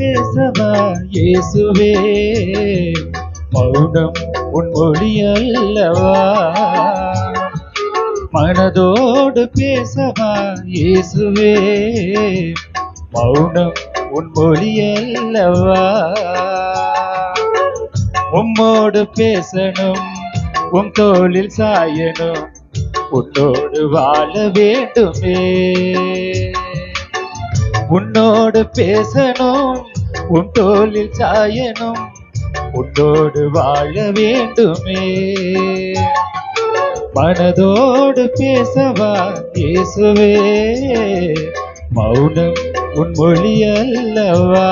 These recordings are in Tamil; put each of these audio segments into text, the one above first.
பேசவா இயேசுவே? மௌனம் உன் மொழி அல்லவா? மனதோடு பேசவா இயேசுவே? மௌனம் உன் மொழி அல்லவா? உம்மோடு பேசணும் உன் தோளில் சாயணும் உன்னோடு வாழ வேண்டுமே. உன்னோடு பேசணும் உன் தோளில் சாயணும் உன்னோடு வாழ வேண்டுமே. மனதோடு பேசவா இயேசுவே மௌனம் உன் மொழி அல்லவா?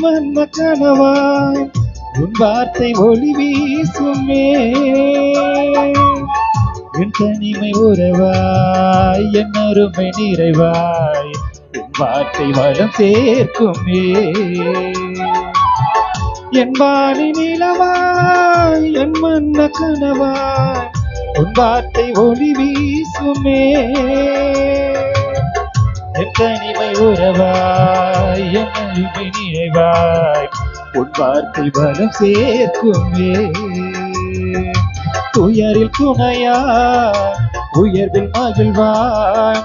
வந்த கனவாய் உன் வார்த்தை ஒளி வீசுமே. என் தனிமை உறவாய் என் அருமை நிறைவாய் உன் வார்த்தை வளம் சேர்க்குமே. என் வாணி நிலவாய் என் மன்ன கனவாய் உன் வார்த்தை ஒளி வீசுமே. தனிமை உறவாய் என் நினைவாய் உன் வார்த்தை பலம் சேர்க்குமே. துயரில் துணையாய் உயர்வில் மகிழ்வாய்.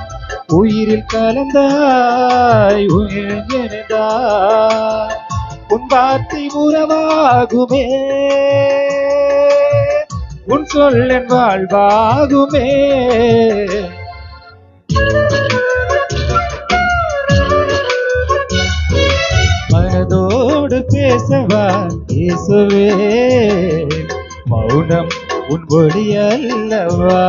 உயிரில் கலந்தாய் உயிர் எழுந்தாய் உன் வார்த்தை உறவாகுமே. உன் சொல்லன் வாழ்வாகுமே. இயேசுவா இயேசுவே மௌனம் உன் ஒளி அல்லவா?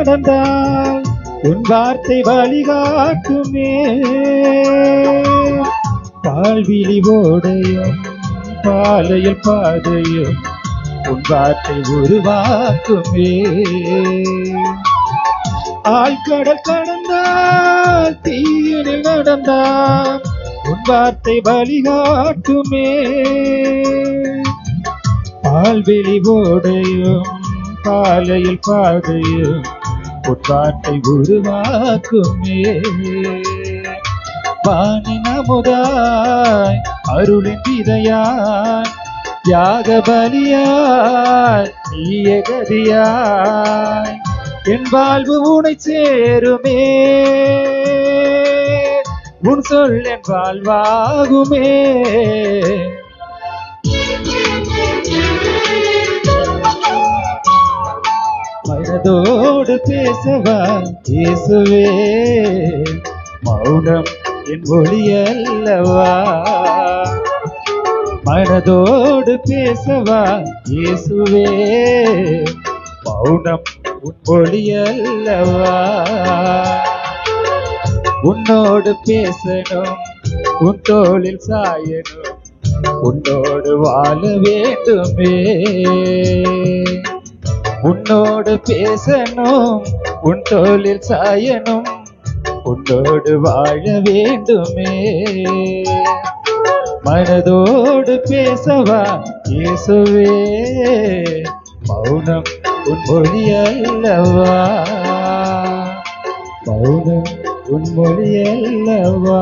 நடந்தால் உன் வார்த்தை வழிகாட்டுமே. பால்விழி ஓடையும் பாலையில் பாதையும் உன் வார்த்தை உருவாக்குமே. ஆழ்கடல் கடந்தால் தீனில் நடந்தால் உன் வார்த்தை வழிகாட்டுமே. பால்வெளி ஓடையும் பாலையில் பாதையும் உட்காட்டை உருவாக்குமே. வானின் அமுதாய் அருளின் விதையாய் தியாக பலியாய் நீய கதியாய் என் வாழ்வு உனை சேருமே. உன் சொல் என் வாழ்வாகுமே. என்னோடு பேசவா இயேசுவே. மௌனம் என் மொழி அல்லவா மனதோடு பேசவா இயேசுவே. மௌனம் உன் மொழி அல்லவா உன்னோடு பேசணும் உன் தோளில் சாயணும் உன்னோடு வாழ வேண்டுமே. உன்னோடு பேசணும் உன் தோளில் சாயணும் உன்னோடு வாழ வேண்டுமே. மனதோடு பேசவா இயேசுவே மௌனம் உன் மொழி அல்லவா? மௌனம் உன் மொழி அல்லவா?